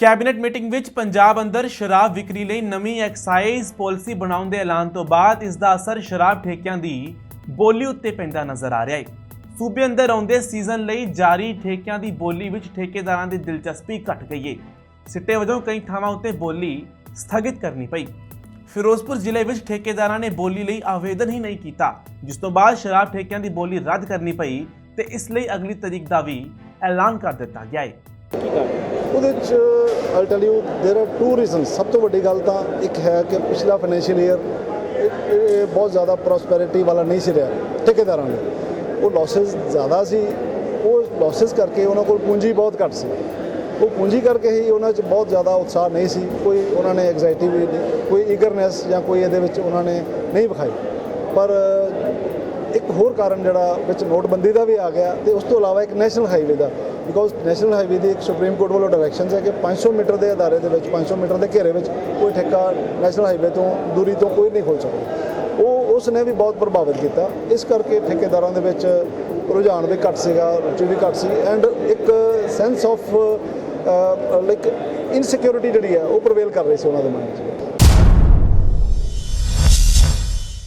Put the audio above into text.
Cabinet meeting ਵਿੱਚ ਪੰਜਾਬ ਅੰਦਰ ਸ਼ਰਾਬ ਵਿਕਰੀ ਲਈ ਨਵੀਂ ਐਕਸਾਈਜ਼ ਪਾਲਿਸੀ ਬਣਾਉਣ ਦੇ ਐਲਾਨ ਤੋਂ ਬਾਅਦ ਇਸ ਦਾ ਅਸਰ ਸ਼ਰਾਬ ਠੇਕਿਆਂ ਦੀ ਬੋਲੀ ਉੱਤੇ ਪੈਂਦਾ ਨਜ਼ਰ ਆ ਰਿਹਾ ਹੈ। ਸੂਬੇ ਅੰਦਰ ਆਉਂਦੇ ਸੀਜ਼ਨ ਲਈ ਜਾਰੀ ਠੇਕਿਆਂ ਦੀ ਬੋਲੀ ਵਿੱਚ ਠੇਕੇਦਾਰਾਂ ਦੀ ਦਿਲਚਸਪੀ ਘਟ ਗਈ ਹੈ। ਸਿੱਟੇ ਵਜੋਂ ਕਈ ਥਾਵਾਂ ਉੱਤੇ ਬੋਲੀ ਸਥਗਿਤ ਕਰਨੀ ਪਈ। ਫਿਰੋਜ਼ਪੁਰ ਜ਼ਿਲ੍ਹੇ ਵਿੱਚ ਠੇਕੇਦਾਰਾਂ ਨੇ ਬੋਲੀ ਲਈ ਆਵੇਦਨ ਹੀ ਨਹੀਂ ਕੀਤਾ, ਜਿਸ ਤੋਂ ਬਾਅਦ ਸ਼ਰਾਬ ਠੇਕਿਆਂ ਦੀ ਬੋਲੀ ਰੱਦ ਕਰਨੀ ਪਈ ਤੇ ਇਸ ਲਈ ਅਗਲੀ ਤਰੀਕ ਦਾ ਵੀ ਐਲਾਨ ਕਰ ਦਿੱਤਾ ਗਿਆ ਹੈ। ਉਹਦੇ ਚ I tell you there are two reasons ਸਭ ਤੋਂ ਵੱਡੀ ਗੱਲ ਤਾਂ ਇੱਕ ਹੈ ਕਿ ਪਿਛਲਾ ਫਾਈਨੈਂਸ਼ੀਅਲ ਈਅਰ ਇਹ ਬਹੁਤ ਜ਼ਿਆਦਾ ਪ੍ਰੋਸਪੈਰਿਟੀ ਵਾਲਾ ਨਹੀਂ ਸੀ ਰਿਹਾ ਠੇਕੇਦਾਰਾਂ ਲਈ ਉਹ ਲਾਸਸ ਜ਼ਿਆਦਾ ਸੀ ਉਹ ਲਾਸਸ ਕਰਕੇ ਉਹਨਾਂ ਕੋਲ ਪੂੰਜੀ ਬਹੁਤ ਘੱਟ ਸੀ ਉਹ ਪੂੰਜੀ ਕਰਕੇ ਹੀ ਉਹਨਾਂ 'ਚ ਬਹੁਤ ਜ਼ਿਆਦਾ ਉਤਸ਼ਾਹ ਨਹੀਂ ਸੀ ਕੋਈ ਉਹਨਾਂ ਨੇ ਐਗਜ਼ਾਈਟੀ ਵੀ ਨਹੀਂ- ਕੋਈ ਈਗਰਨੈਸ ਜਾਂ ਕੋਈ ਇਹਦੇ ਵਿੱਚ ਉਹਨਾਂ ਨੇ ਨਹੀਂ ਵਿਖਾਈ ਪਰ ਇੱਕ ਹੋਰ ਕਾਰਨ ਜਿਹੜਾ ਵਿੱਚ ਨੋਟਬੰਦੀ ਦਾ ਵੀ ਆ ਗਿਆ ਤੇ ਉਸ ਤੋਂ ਇਲਾਵਾ ਇੱਕ ਨੈਸ਼ਨਲ ਹਾਈਵੇ ਦਾ ਬਿਕੋਜ਼ ਨੈਸ਼ਨਲ ਹਾਈਵੇ ਦੀ ਇੱਕ ਸੁਪਰੀਮ ਕੋਰਟ ਵੱਲੋਂ ਡਾਇਰੈਕਸ਼ਨਸ ਹੈ ਕਿ 500 ਮੀਟਰ ਦੇ ਅਦਾਰੇ ਦੇ ਵਿੱਚ 500 ਮੀਟਰ ਦੇ ਘੇਰੇ ਵਿੱਚ ਕੋਈ ਠੇਕਾ ਨੈਸ਼ਨਲ ਹਾਈਵੇ ਤੋਂ ਦੂਰੀ ਤੋਂ ਕੋਈ ਨਹੀਂ ਖੋਲ ਸਕਦਾ। ਉਹ ਉਸ ਨੇ ਵੀ ਬਹੁਤ ਪ੍ਰਭਾਵਿਤ ਕੀਤਾ। ਇਸ ਕਰਕੇ ਠੇਕੇਦਾਰਾਂ ਦੇ ਵਿੱਚ ਰੁਝਾਨ ਵੀ ਘੱਟ ਸੀਗਾ, ਰੁਚੀ ਵੀ ਘੱਟ ਸੀ ਐਂਡ ਇੱਕ ਸੈਂਸ ਆਫ ਲਾਈਕ ਇਨਸਿਕਿਉਰਿਟੀ ਜਿਹੜੀ ਹੈ, ਉਹ ਪ੍ਰਵੇਲ ਕਰ ਰਹੀ ਸੀ ਉਹਨਾਂ ਦੇ ਮਨ 'ਚ